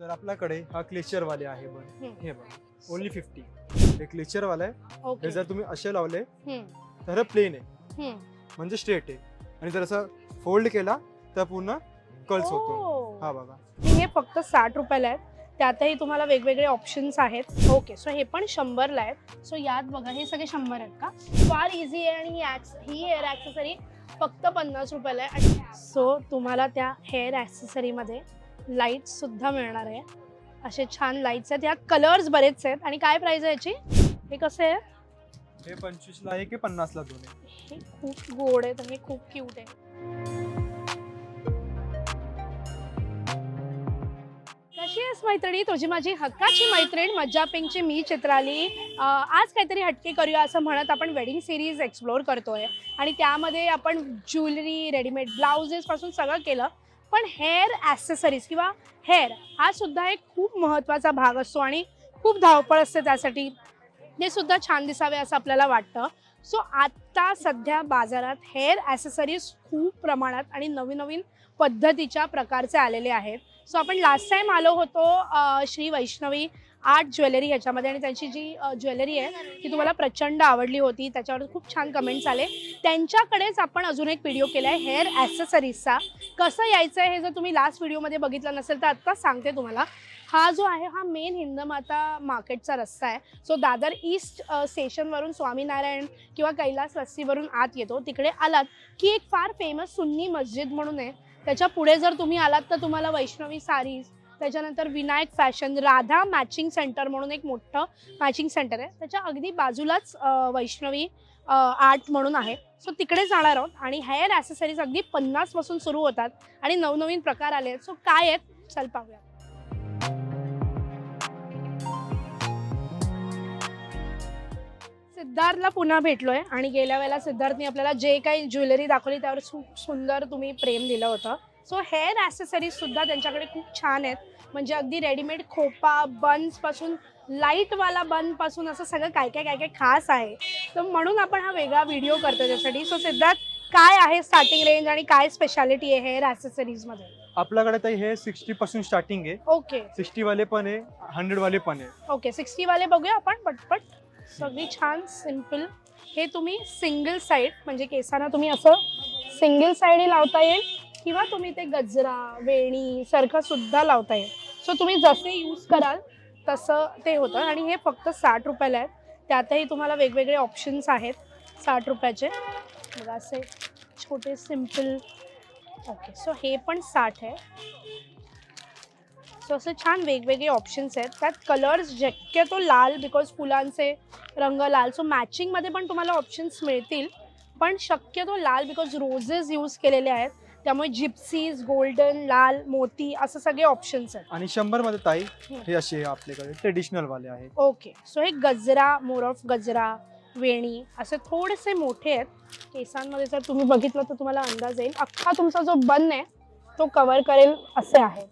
तर आपल्याकडे हा क्लेचर वाले आहे बघ. हे बघ. ओनली फिफ्टी हे क्लेचर वाला आहे हे जर तुम्ही असे लावले तर प्लेन आहे. म्हणजे स्ट्रेट आहे. आणि जर असं फोल्ड केला तर पूर्ण कर्ल्स होतो. ओ. हा बघा. हे फक्त साठ रुपयाला आहेत. त्यातही तुम्हाला वेगवेगळे ऑप्शन्स आहेत. ओके सो हे पण शंभरला आहेत. सो यात बघा हे सगळे शंभर आहेत का? फार इझी आहे आणि ही ॲक्स ही हेअर ॲक्सेसरी फक्त पन्नास रुपयाला आहे. सो तुम्हाला त्या हेअर ॲक्सेसरीमध्ये लाईट्स सुद्धा मिळणार आहे. असे छान लाईट्स आहेत. यात कलर्स बरेच आहेत. आणि काय प्राइस आहे याची? हे कसं आहे? हे पंचवीसला आहे की पन्नासला दोन आहे? हे खूप गोड आहेत आणि खूप क्यूट आहे. कशी आहेस मैत्रिणी? तुझी माझी हक्काची मैत्रीण मज्जा पिंकची मी चित्राली. आज काहीतरी हटके करूया असं म्हणत आपण वेडिंग सिरीज एक्सप्लोअर करतोय. आणि त्यामध्ये आपण ज्वेलरी रेडीमेड ब्लाउजेस पासून सगळं केलं. पण हेअर ॲसेसरीज किंवा हेअर हा सुद्धा एक खूप महत्त्वाचा भाग असतो आणि खूप धावपळ असते त्यासाठी. ते सुद्धा छान दिसावे असं आपल्याला वाटतं. सो आत्ता सध्या बाजारात हेअर ॲसेसरीज खूप प्रमाणात आणि नवीन नवीन पद्धतीच्या प्रकारचे आलेले आहेत. सो आपण लास्ट टाईम आलो होतो श्री वैष्णवी आर्ट ज्वेलरी ह्याच्यामध्ये आणि त्यांची जी ज्वेलरी आहे ती तुम्हाला प्रचंड आवडली होती. त्याच्यावर खूप छान कमेंट्स आले. त्यांच्याकडेच आपण अजून एक व्हिडिओ केला आहे हेअर ॲसेसरीजचा कसं यायचं आहे हे जर तुम्ही लास्ट व्हिडिओमध्ये बघितलं नसेल तर आत्ता सांगते तुम्हाला. हा जो आहे हा मेन हिंदमाता मार्केटचा रस्ता आहे. सो दादर ईस्ट स्टेशनवरून स्वामीनारायण किंवा कैलास रस्सीवरून आत येतो. तिकडे आलात की एक फार फेमस सुन्नी मस्जिद म्हणून आहे. त्याच्या पुढे जर तुम्ही आलात तर तुम्हाला वैष्णवी सारीज त्याच्यानंतर Vinayak fashion Radha matching centre म्हणून एक मोठं मॅचिंग सेंटर आहे. त्याच्या अगदी बाजूलाच वैष्णवी आर्ट म्हणून आहे. सो तिकडे जाणार आहोत आणि हेअर ॲसेसरीज अगदी पन्नासपासून सुरू होतात आणि नवनवीन प्रकार आले आहेत. सो काय आहेत? चल पाहूया. सिद्धार्थला पुन्हा भेटलोय आणि गेल्या वेळेला सिद्धार्थने आपल्याला जे काही ज्वेलरी दाखवली त्यावर खूप सुंदर तुम्ही प्रेम दिलं होतं. सो हेअर ॲसेसरीज सुद्धा त्यांच्याकडे खूप छान आहेत. म्हणजे अगदी रेडीमेड खोपा बन्सपासून लाईटवाला बनपासून असं सगळं काय काय काय काय खास आहे. तर म्हणून आपण हा वेगळा व्हिडिओ करतो त्यासाठी. सो सिद्धार्थ काय आहे स्टार्टिंग रेंज आणि काय स्पेशालिटी आहे हेअर ॲसेसरीजमध्ये आपल्याकडे ताई हे सिक्स्टी पासून स्टार्टिंग आहे. ओके सिक्स्टी वाले पण आहे हंड्रेड वाले पण आहे. ओके सिक्स्टी वाले बघूया आपण पटपट. सगळी छान सिंपल हे तुम्ही सिंगल साईड म्हणजे केसांना तुम्ही असं सिंगल साईड लावता येईल किंवा तुम्ही ते गजरा वेणी सारखं सुद्धा लावता येईल. सो तुम्ही जसे यूज कराल तसं ते होतं. आणि हे फक्त साठ रुपयाला आहे त्यातही तुम्हाला वेगवेगळे ऑप्शन्स आहेत साठ रुपयाचे. बघा असे छोटे सिंपल ओके सो हे पण साठ आहे. सो असे छान वेगवेगळे ऑप्शन्स आहेत. त्यात कलर्स शक्यतो लाल बिकॉज फुलांचे रंग लाल. सो मॅचिंगमध्ये पण तुम्हाला ऑप्शन्स मिळतील. पण शक्यतो लाल बिकॉज रोजेस यूज केलेले आहेत. त्यामुळे जिप्सीज गोल्डन लाल मोती असं सगळे ऑप्शन्स आहेत. आणि शंभरमध्ये ताई हे असे आपल्याकडे ट्रेडिशनल वाले आहेत. ओके सो हे गजरा मोर ऑफ गजरा वेणी असे थोडेसे मोठे आहेत. केसांमध्ये जर तुम्ही बघितलं तर तुम्हाला अंदाज येईल. अख्खा तुमचा जो बन आहे तो कव्हर करेल असे आहे.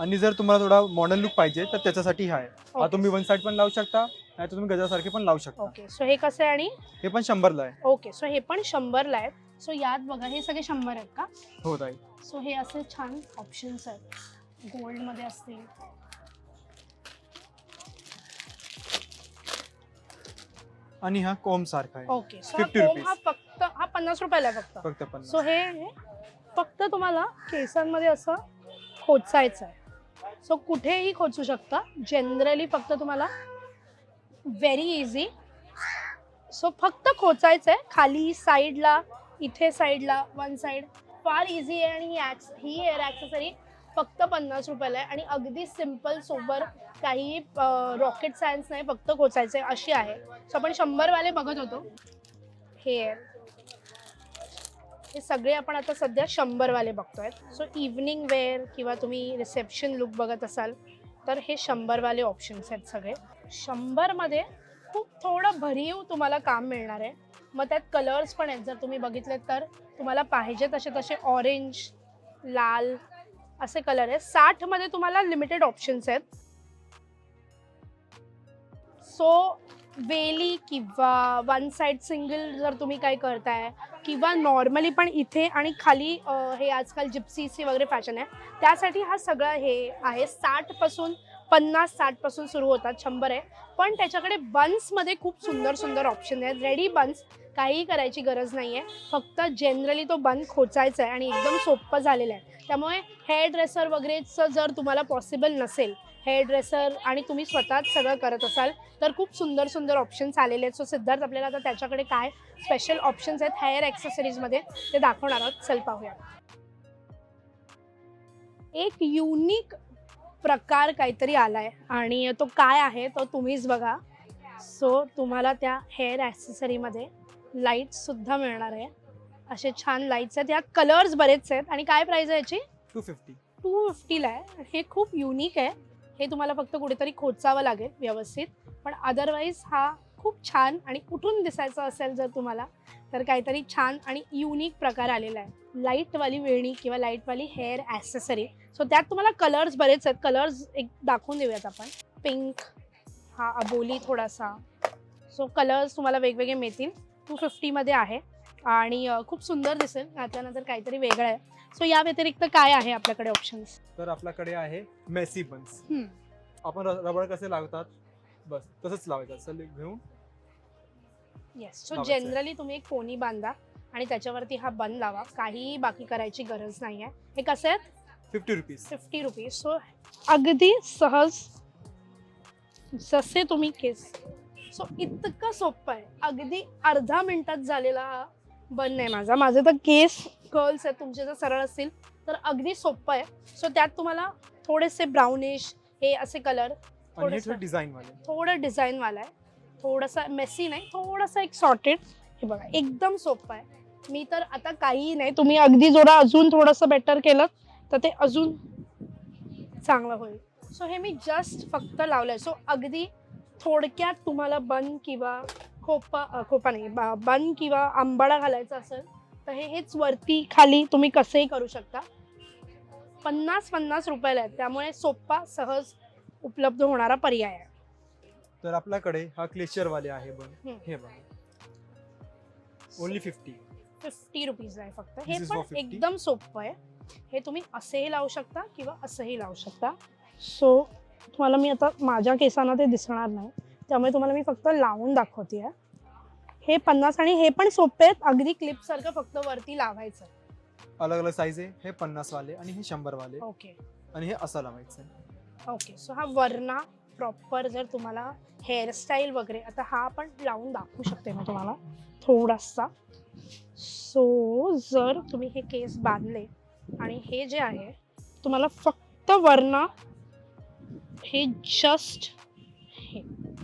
आणि जर तुम्हाला थोडा मॉडर्न लुक पाहिजे तर त्याच्यासाठी हा आहे. हा. तुम्ही वन साईड पण लावू शकता नाही तर तुम्ही गजासारखे पण लावू शकता. ओके सो हे कसं आहे आणि? हे पण शंभरला आहे. ओके सो हे पण शंभरला आहेत सो यात बघा हे सगळे शंभर आहेत का? हो ताई. सो हे असे छान ऑप्शन्स आहेत. गोल्डमध्ये असतील. आणि हा कोम सारखा आहे. ओके सो हा 50 कोम rupees. हा फक्त हा पन्नास रुपयाला आहे फक्त. फक्त सो हे हे फक्त तुम्हाला केसांमध्ये असं खोचायचं आहे. सो कुठेही खोचू शकता. जनरली फक्त तुम्हाला व्हेरी इझी सो फक्त खोचायचं आहे खाली साईडला इथे साईडला वन साईड फार इझी आहे आणि ही ॲक्स ही हेअर ॲक्सेसरी फक्त पन्नास रुपयाला आहे. आणि अगदी सिंपल सोबर काही रॉकेट सायन्स नाही फक्त खोचायचं आहे अशी आहे. सो आपण शंभरवाले बघत होतो. हेअर हे सगळे आपण आता सध्या शंभरवाले बघतोय. सो इव्हनिंग वेअर किंवा तुम्ही रिसेप्शन लुक बघत असाल तर हे शंभरवाले ऑप्शन्स आहेत सगळे. शंभरमध्ये खूप थोडं भरीव तुम्हाला काम मिळणार आहे. मग त्यात कलर्स पण आहेत. जर तुम्ही बघितले तर तुम्हाला पाहिजे तसे तसे ऑरेंज लाल असे कलर आहेत. साठमध्ये तुम्हाला लिमिटेड ऑप्शन्स आहेत. सो वेली किंवा वन साईड सिंगल जर तुम्ही काय करताय किंवा नॉर्मली पण इथे आणि खाली अ, हे आजकाल जिप्सीचे वगैरे फॅशन आहे त्यासाठी हा सगळं हे आहे. साठपासून पन्नास साठपासून सुरू होतात शंभर आहे. पण त्याच्याकडे बन्समध्ये खूप सुंदर सुंदर ऑप्शन आहेत. रेडी बन्स काहीही करायची गरज नाही आहे फक्त जनरली तो बन खोचायचा आहे आणि एकदम सोपं झालेलं आहे. त्यामुळे हेअर ड्रेसर वगैरेचं जर तुम्हाला पॉसिबल नसेल हेअर ड्रेसर आणि तुम्ही स्वतःच सगळं करत असाल तर खूप सुंदर सुंदर ऑप्शन्स आलेले आहेत. सो सिद्धार्थ आपल्याला आता त्याच्याकडे काय स्पेशल ऑप्शन्स आहेत हेअर ॲक्सेसरीजमध्ये ते दाखवणार आहोत. चल पाहूया. एक युनिक प्रकार काहीतरी आलाय आणि तो काय आहे तो तुम्हीच बघा. सो तुम्हाला त्या हेअर ॲक्सेसरीमध्ये लाईट्स सुद्धा मिळणार आहे. असे छान लाईट्स आहेत. यात कलर्स बरेच आहेत. आणि काय प्राइस आहे याची? टू फिफ्टी टू फिफ्टीला आहे. हे खूप युनिक आहे. हे तुम्हाला फक्त कुठेतरी खोचावं लागेल व्यवस्थित. पण अदरवाईज हा खूप छान आणि उठून दिसायचं असेल जर तुम्हाला तर काहीतरी छान आणि युनिक प्रकार आलेला आहे. लाईटवाली वेणी किंवा लाईटवाली हेअर ॲसेसरी सो त्यात तुम्हाला कलर्स बरेच आहेत. कलर्स एक दाखवून देऊयात आपण. पिंक हा अबोली थोडासा. सो कलर्स तुम्हाला वेगवेगळे मिळतील. टू फिफ्टीमध्ये आहे. आणि खूप सुंदर दिसेल. घातल्यानंतर काहीतरी वेगळं आहे. सो या व्यतिरिक्त काय आहे आपल्याकडे ऑप्शन्स तर आपल्याकडे आहे मेसी बन्स. आपण र- रबर कसे लावतात? बस तसंच लावायचं. असं घेऊन. Yes so. जनरली तुम्ही एक कोणी बांधा आणि त्याच्यावरती हा बन लावा. काहीही बाकी करायची गरज नाही आहे हे कसे आहेत? Fifty rupees fifty rupees so अगदी सहज जसे तुम्ही केस. सो इतकं सोपं आहे. अगदी अर्धा मिनिटात झालेला हा बन आहे माझा. माझे तर केस कर्ल्स आहेत तुमचे जर सरळ असतील तर अगदी सोपं आहे. सो त्यात तुम्हाला थोडेसे ब्राउनिश हे असे कलर थोडंसं. थोडं डिझाईन वाले थोडं डिझाईनवाला आहे. थोडासा मेसी नाही थोडासा एक सॉर्टेड हे बघा एकदम सोपं आहे. मी तर आता काहीही नाही. तुम्ही अगदी जोरा अजून थोडंसं बेटर केलं तर ते अजून चांगलं होईल. सो हे मी जस्ट फक्त लावलंय. सो अगदी थोडक्यात तुम्हाला बन किंवा खोपा खोपा नाही ब- बन किंवा आंबाडा घालायचा असेल तर हे हेच वरती खाली तुम्ही कसेही करू शकता. पन्नास पन्नास रुपयाला आहेत त्यामुळे सोपा सहज उपलब्ध होणारा पर्याय आहे. तर आपल्याकडे हा क्लेचर वाले आहे बन. हम्म. हे बघा. ओनली फिफ्टी फिफ्टी रुपीज आहे फक्त. This हे पण for 50. एकदम सोपं आहे. हे तुम्ही असेही लावू शकता किंवा असंही लावू शकता. सो तुम्हाला मी आता माझ्या केसांना ते दिसणार नाही. त्यामुळे तुम्हाला मी फक्त लावून दाखवते हे पन्नास आणि हे पण सोपे आहेत. अगदी क्लिप सारखं फक्त वरती लावायचं. अलग अलग साईज आहे. हे पन्नास वाले आणि हे शंभर वाले. ओके. आणि हे असं लावायचं. आहे ओके. सो हा वरना प्रॉपर जर तुम्हाला हेअरस्टाईल वगैरे आता हा पण लावून दाखवू शकते मी तुम्हाला थोडासा. सो जर तुम्ही हे केस बांधले आणि हे जे आहे तुम्हाला फक्त वरना हे just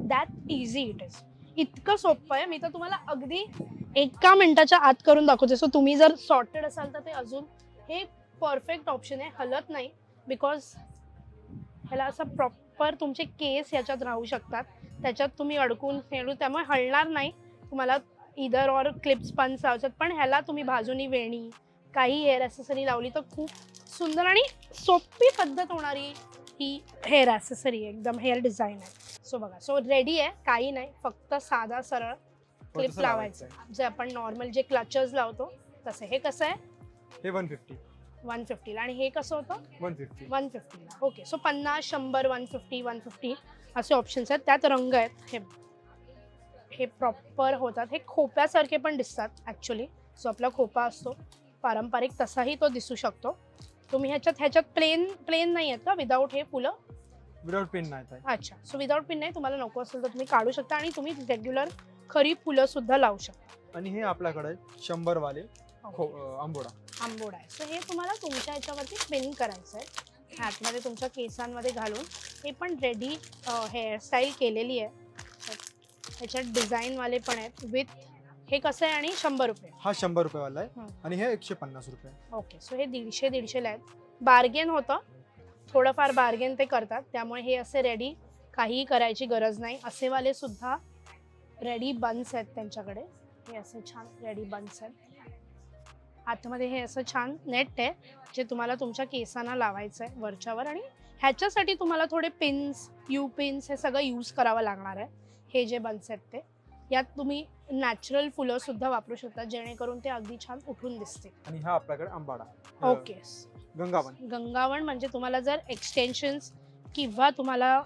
that easy it is इतकं सोपं आहे. मी तर तुम्हाला अगदी एका मिनिटाच्या आत करून दाखवते. सो तुम्ही जर सॉर्टेड असाल तर ते अजून हे परफेक्ट ऑप्शन आहे. हलत नाही. बिकॉज ह्याला असं प्रॉपर तुमचे केस याच्यात राहू शकतात. त्याच्यात तुम्ही अडकून फेडू. त्यामुळे हलणार नाही. तुम्हाला इदर ऑर क्लिप्स पण लावतात पण ह्याला तुम्ही बाजूनी वेणी काही एअर ॲसेसरी लावली तर खूप सुंदर आणि सोपी पद्धत होणारी ही हेअर ॲसेसरी आहे एकदम हेअर डिझाईन आहे. सो बघा सो रेडी आहे काही नाही फक्त साधा सरळ क्लिप लावायचं. जे आपण नॉर्मल जे क्लचर्स लावतो तसे हे कसं आहे? हे वन फिफ्टी वन फिफ्टीला आणि हे कसं होतं? वन फिफ्टी वन फिफ्टीला ओके सो पन्नास शंभर वन फिफ्टी वन फिफ्टी असे ऑप्शन्स आहेत. त्यात रंग आहेत. हे हे प्रॉपर होतात. हे खोप्यासारखे पण दिसतात ॲक्च्युली जो आपला खोपा असतो. पारंपरिक तसाही तो दिसू शकतो. तुम्ही ह्याच्यात ह्याच्यात प्लेन प्लेन नाही आहेत का? विदाऊट हे फुलं? विदाउट पेन नाही अच्छा. सो विदाऊट पिन नाही तुम्हाला नको असेल तर तुम्ही काढू शकता आणि तुम्ही रेग्युलर खरी फुलं सुद्धा लावू शकता. आणि हे आपल्याकडे शंभर वाले खो अं, आंबोडा. आंबोड आहे. सो हे तुम्हाला तुमच्या ह्याच्यावरती पिन करायचं आहे. हॅटमध्ये तुमच्या केसांमध्ये घालून. हे पण रेडी हेअरस्टाईल केलेली आहे. ह्याच्यात डिझाईनवाले पण आहेत. विथ हे कसं आहे आणि शंभर रुपये. हा शंभर रुपये वाला आहे. आणि हे एकशे पन्नास रुपये. ओके सो हे दीडशे दीडशेला आहेत. बार्गेन होतं. थोडंफार बार्गेन ते करतात. त्यामुळे हे असे रेडी काहीही करायची गरज नाही. असेवाले सुद्धा रेडी बन्स आहेत त्यांच्याकडे. हे असे छान रेडी बन्स आहेत. आतमध्ये हे असं छान नेट आहे जे तुम्हाला तुमच्या केसांना लावायचं आहे वरच्यावर. आणि ह्याच्यासाठी तुम्हाला थोडे पिन्स यू पिन्स हे सगळं यूज करावं लागणार आहे. हे जे बन्स आहेत ते. यात तुम्ही नॅचरल फुलं सुद्धा वापरू शकता जेणेकरून ते अगदी छान उठून दिसते आणि हा आपल्याकडे आंबाडा. ओके गंगावन. गंगावण म्हणजे तुम्हाला जर एक्सटेन्शन्स किंवा तुम्हाला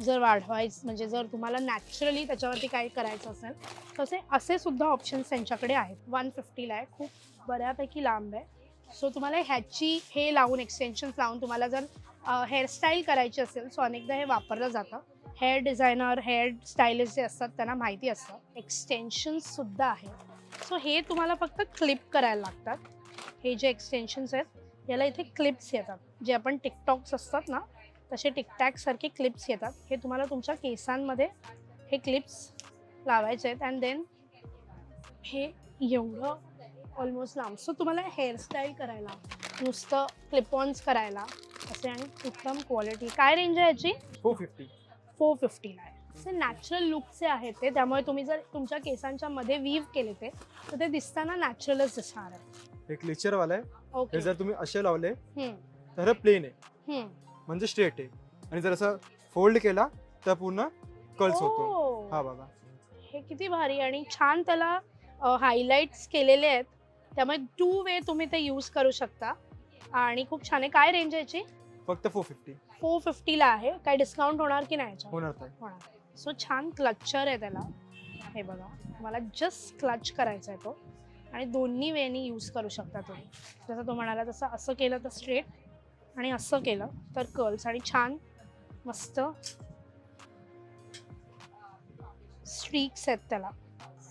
जर वाढवायचं म्हणजे जर तुम्हाला नॅचरली त्याच्यावरती काही करायचं असेल तसे असे सुद्धा ऑप्शन्स त्यांच्याकडे आहेत. वन फिफ्टीला आहे खूप बऱ्यापैकी लांब आहे. सो तुम्हाला ह्याची हे लावून एक्सटेन्शन्स लावून तुम्हाला जर हेअरस्टाईल करायची असेल सो अनेकदा हे वापरलं जातं. हेअर डिझायनर हेअर स्टायलिस्ट जे असतात त्यांना माहिती असतं. एक्सटेन्शन्ससुद्धा आहे आहेत. सो हे तुम्हाला फक्त क्लिप करायला लागतात. हे जे एक्सटेन्शन्स आहेत याला इथे क्लिप्स येतात. जे आपण टिकटॉक्स असतात ना तसे टिकटॅकसारखे क्लिप्स येतात. हे तुम्हाला तुमच्या केसांमध्ये हे क्लिप्स लावायचे आहेत. अँड देन हे एवढं ऑलमोस्ट लांब. सो तुम्हाला हेअरस्टाईल करायला नुसतं क्लिपॉन्स करायला असे आणि उत्तम क्वालिटी काय रेंज आहे याची? टू फिफ्टी फोर फिफ्टीला आहे असे नॅचरल लुकचे आहेत ते त्यामुळे तुम्ही जर तुमच्या केसांच्या मध्ये वीव केले ते तर ते दिसताना नॅचरलच दिसणार आहे. एक लेक्चर वाला आहे ओके जर तुम्ही असे लावले हम्म, तर हे प्लेन आहे. हम्म. म्हणजे स्ट्रेट आहे. आणि जर असं फोल्ड केला तर पूर्ण कर्ल्स होतो. ओ. हा बघा हे किती भारी आणि छान त्याला हायलाइट्स केलेले आहेत. त्यामुळे टू वे तुम्ही ते यूज करू शकता. आणि खूप छान आहे. काय रेंज याची? फक्त फोर फिफ्टी फोर फिफ्टीला आहे. काय डिस्काउंट होणार की नाही याच्यावर? होणार नाही होणार. सो छान क्लचर आहे त्याला. हे बघा. मला जस्ट क्लच करायचा आहे तो. आणि दोन्ही वेनी यूज करू शकता तुम्ही. जसं तो म्हणाला तसं असं केलं तर स्ट्रेट आणि असं केलं तर कर्ल्स आणि छान मस्त स्ट्रीक्स आहेत त्याला.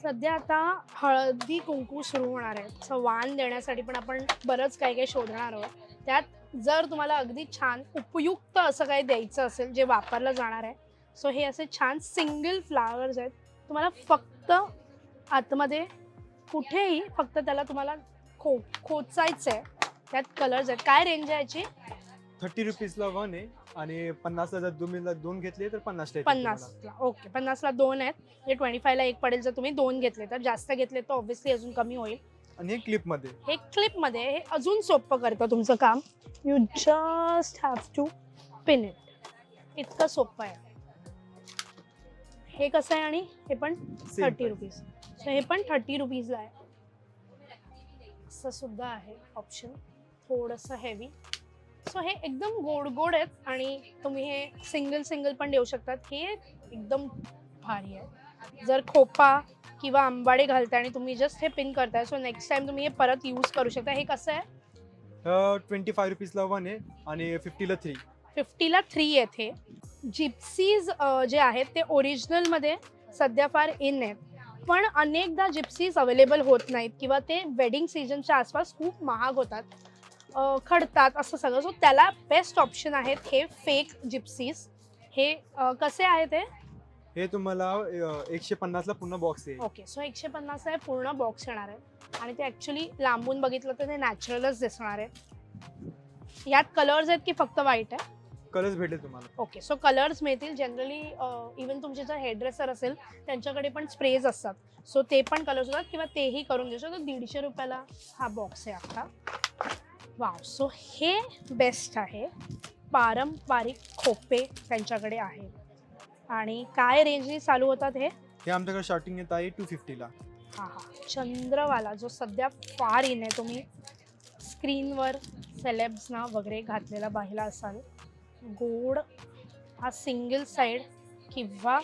सध्या आता हळदी कुंकू सुरू होणार आहे सो वाण देण्यासाठी पण आपण बरंच काही काही शोधणार आहोत. त्यात जर तुम्हाला अगदी छान उपयुक्त असं काही द्यायचं असेल जे वापरलं जाणार आहे सो हे असे छान सिंगल फ्लावर्स आहेत. तुम्हाला फक्त आतमध्ये कुठेही फक्त त्याला तुम्हाला खो खोचायचं आहे त्यात कलर्स आहेत. काय रेंज आहे याची? थर्टी रुपीजला वन आहे आणि पन्नासला जर तुम्ही दोन घेतले तर तुम्हाला. पन्नासला ओके पन्नासला दोन आहेत. म्हणजे ट्वेंटी फायला एक पडेल जर तुम्ही दोन घेतले तर. जास्त घेतले तर ऑब्व्हियसली अजून कमी होईल. आणि हे क्लिपमध्ये. हे क्लिपमध्ये हे अजून सोपं करतं तुमचं काम. You just have to pin it इतकं सोपं आहे. हे कसं आहे आणि हे पण Same थर्टी price. रुपीज हे पण थर्टी रुपीजला आहे. असं सुद्धा आहे ऑप्शन थोडंसं हेवी सो हे एकदम गोड गोड आहेत आणि तुम्ही हे सिंगल सिंगल पण देऊ शकतात. हे एकदम भारी आहे. जर खोपा किंवा आंबाडे घालताय आणि तुम्ही जस्ट हे पिन करताय. सो नेक्स्ट टाइम तुम्ही हे परत यूज करू शकता. हे कसं आहे? ट्वेंटी फाय रुपीजला वन आहे आणि फिफ्टीला थ्री फिफ्टीला थ्री आहेत हे जिप्सीज जे आहेत ते ओरिजिनलमध्ये सध्या फार इन आहेत. पण अनेकदा जिप्सीज अवेलेबल होत नाहीत किंवा ते वेडिंग सीझनच्या आसपास खूप महाग होतात. खडतात असं सगळं. सो त्याला बेस्ट ऑप्शन आहेत हे फेक जिप्सीज हे कसे आहे ते? हे तुम्हाला एकशे पन्नासला पूर्ण बॉक्स आहे ओके सो एकशे पन्नास आहे पूर्ण बॉक्स येणार आहे. आणि ते ॲक्च्युली लांबून बघितलं तर ते नॅचरलच दिसणार आहे. यात कलर्स आहेत की फक्त व्हाईट आहे? कलर्स भेटेल तुम्हाला. ओके सो कलर्स मिळतील. जनरली इवन तुमचे जर हेअरड्रेसर असेल त्यांच्याकडे पण स्प्रेज असतात. सो ते पण कलर्स होतात किंवा तेही करून देऊ शकतो. दीडशे रुपयाला हा बॉक्स आहे अख्खा वाव सो हे बेस्ट आहे. पारंपरिक खोपे त्यांच्याकडे आहेत. आणि काय रेंजनी चालू होतात हे? हे आमच्याकडे स्टार्टिंग येत आहे टू फिफ्टीला हा हा. चंद्रवाला जो सध्या फार इन आहे तुम्ही स्क्रीनवर सेलेब्सना वगैरे घातलेला पाहिला असाल. गोड हा सिंगल साईड किंवा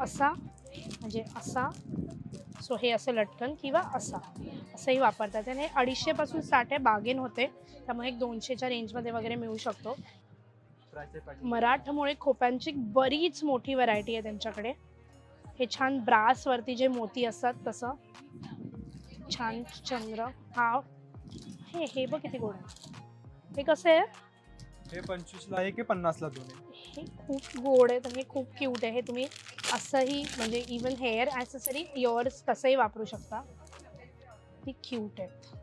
असा म्हणजे असा सो हे असं लटकन किंवा असा असंही वापरतात. आणि हे अडीचशेपासून स्टार्ट आहे बागेन होते. त्यामुळे एक दोनशेच्या रेंजमध्ये वगैरे मिळू शकतो. मराठमोळे खोप्यांची बरीच मोठी व्हरायटी आहे त्यांच्याकडे. हे छान ब्रासवरती जे मोती असतात तसं. छान चंद्र. हा. हे हे बघ किती गोड हे कसं आहे हे पंचवीसला आहे की पन्नासला दोन आहे? हे खूप गोड आहे. आणि खूप क्यूट आहे. हे तुम्ही असंही म्हणजे इवन हेअर ॲसेसरी इयर्स कसंही वापरू शकता. ती क्यूट आहेत.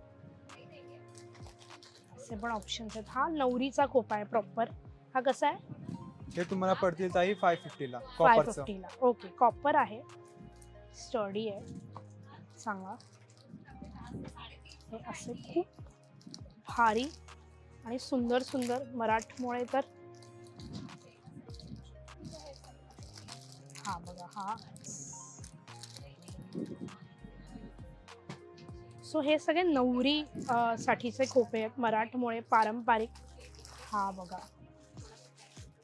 असे पण ऑप्शन्स आहेत. हा नवरीचा खोपा आहे प्रॉपर हा कसा आहे? हे तुम्हाला पडतील ताई फाय फिफ्टीला फाय कॉपरचं फिफ्टीला ओके कॉपर आहे. स्टडी आहे. सांगा. हे असे खूप भारी आणि सुंदर सुंदर मराठमोळे तर हा बघा हा. सो हे सगळे नवरी अ, साठीचे खोपे आहेत. मराठमोळे पारंपरिक. हा बघा.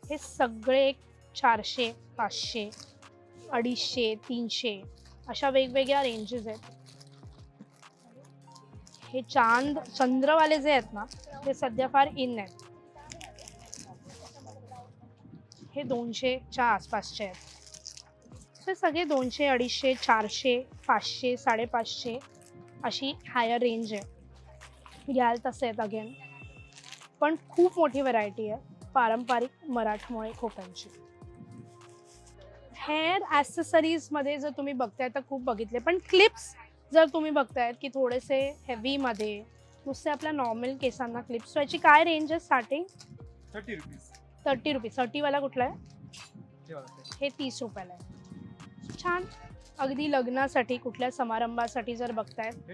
हे सगळे चारशे पाचशे अडीचशे तीनशे अशा वेगवेगळ्या रेंजेस आहेत. हे चांद चंद्रवाले जे आहेत ना ते सध्या फार इन आहेत. हे दोनशेच्या आसपासचे आहेत. हे सगळे दोनशे अडीचशे चारशे पाचशे साडेपाचशे अशी हायर रेंज आहे. घ्याल तसे आहेत अगेन पण खूप मोठी व्हरायटी आहे. पारंपरिक मराठमोळे खोप्यांची हेअर ॲसेसरीजमध्ये जर तुम्ही बघताय तर खूप बघितले पण क्लिप्स जर तुम्ही बघतायत की थोडेसे हेवीमध्ये नुसते आपल्या नॉर्मल केसांना क्लिप्स याची काय रेंज आहे starting thirty rupees thirty rupees थर्टीवाला कुठला आहे? हे तीस रुपयाला आहे. छान. अगदी लग्नासाठी कुठल्या समारंभासाठी जर बघतायत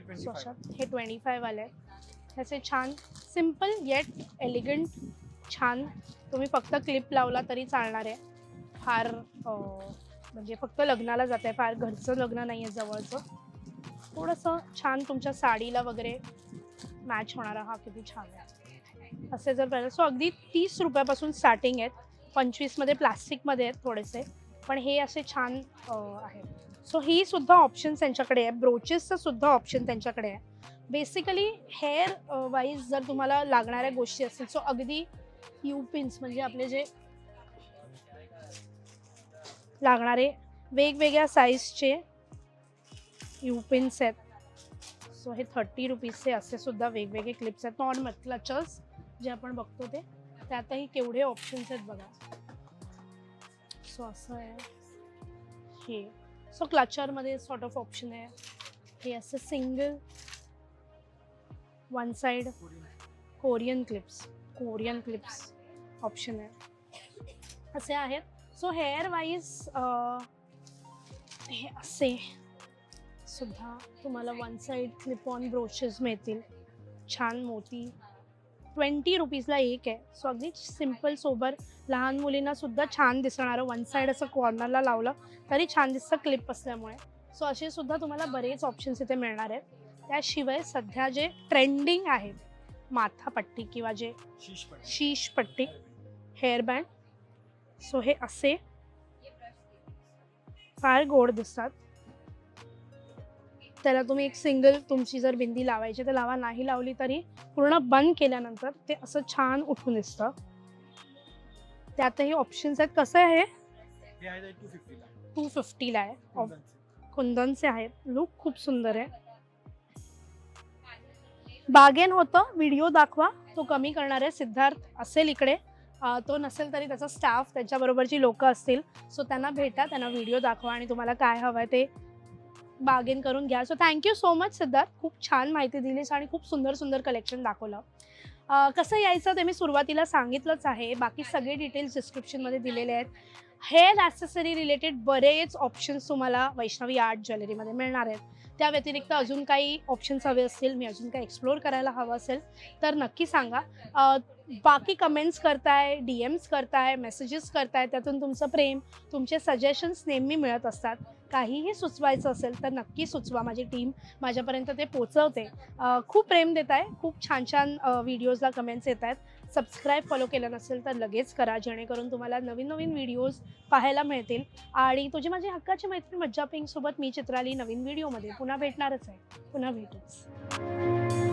हे ट्वेंटी हे फायवाले ह्याचे छान सिंपल येट एलिगंट छान. तुम्ही फक्त क्लिप लावला तरी चालणार आहे. फार म्हणजे फक्त लग्नाला जात आहे फार घरचं लग्न नाही आहे जवळचं. थोडंसं छान तुमच्या साडीला वगैरे मॅच होणारा हा किती छान आहे. असे जर पाहिजे सो अगदी तीस रुपयापासून स्टार्टिंग आहेत. पंचवीसमध्ये प्लास्टिकमध्ये आहेत थोडेसे. पण हे असे छान आहेत सो ही सुद्धा ऑप्शन त्यांच्याकडे आहे. ब्रोचेसचं सुद्धा ऑप्शन त्यांच्याकडे आहे. बेसिकली हेअर वाईज जर तुम्हाला लागणाऱ्या गोष्टी असतील सो अगदी युपिन्स म्हणजे आपले जे लागणारे वेगवेगळ्या साईजचे युपिन्स आहेत. सो हे थर्टी रुपीजचे असे सुद्धा वेगवेगळे क्लिप्स आहेत. नॉर्मल क्लचर्स जे आपण बघतो ते. त्यातही केवढे ऑप्शन्स आहेत बघा. सो असं आहे. हे. सो क्लचरमध्ये सॉर्ट ऑफ ऑप्शन आहे. हे असं single one side Korean clips Korean clips option आहे. असे आहेत. सो हेअर वाईज हे असे सुद्धा तुम्हाला one side clip on brooches मिळतील. छान मोठी ट्वेंटी रुपीजला एक आहे. सो अगदी सिंपल सोबर लहान मुलींना सुद्धा छान दिसणारं वन साईड असं कॉर्नरला लावलं तरी छान दिसतं क्लिप असल्यामुळे. सो असे सुद्धा तुम्हाला बरेच ऑप्शन्स इथे मिळणार आहेत. त्याशिवाय सध्या जे ट्रेंडिंग आहेत माथापट्टी किंवा जे शीश पट्टी हेअर बँड सो हे असे फार गोड दिसतात. त्याला तुम्ही एक सिंगल तुमची जर बिंदी लावायची तर लावा. नाही लावली तरी पूर्ण बंद केल्यानंतर ते असं छान उठून दिसतं. त्यातही ऑप्शन्स आहेत. कसं आहे? टू फिफ्टीला आहे. कुंदनचे. आहेत. लुक खूप सुंदर आहे. बागेन होतं. व्हिडिओ दाखवा. तो कमी करणार आहे सिद्धार्थ असेल इकडे. तो नसेल तरी त्याचा स्टाफ त्याच्याबरोबरची लोकं असतील. सो त्यांना भेटा त्यांना व्हिडिओ दाखवा आणि तुम्हाला काय हवं आहे ते बागेन करून घ्या. So thank you so much Siddharth. खूप छान माहिती दिलीस आणि खूप सुंदर सुंदर कलेक्शन दाखवलं. कसं यायचं ते मी सुरुवातीला सांगितलंच आहे. बाकी सगळे डिटेल्स डिस्क्रिप्शनमध्ये दिलेले आहेत. हेअर ॲसेसरी रिलेटेड बरेच ऑप्शन्स तुम्हाला वैष्णवी आर्ट ज्वेलरीमध्ये मिळणार आहेत. त्या व्यतिरिक्त अजून काही ऑप्शन्स हवे असतील मी अजून काही एक्सप्लोअर करायला हवं असेल तर नक्की सांगा. बाकी कमेंट्स करताय डी एम्स करताय मेसेजेस करताय त्यातून तुमचं प्रेम तुमचे सजेशन्स नेहमी मिळत असतात. काहीही सुचवायचं असेल तर नक्की सुचवा माझी टीम माझ्यापर्यंत ते पोचवते. खूप प्रेम देत आहे खूप छान छान व्हिडिओजला कमेंट्स येत आहेत सबस्क्राईब फॉलो केलं नसेल तर लगेच करा जेणेकरून तुम्हाला नवीन नवीन व्हिडिओज पाहायला मिळतील. आणि तुझी माझी हक्काची मैत्रीण मज्जा पिंक सोबत मी चित्राली नवीन व्हिडिओमध्ये पुन्हा भेटणारच आहे. पुन्हा भेटूच.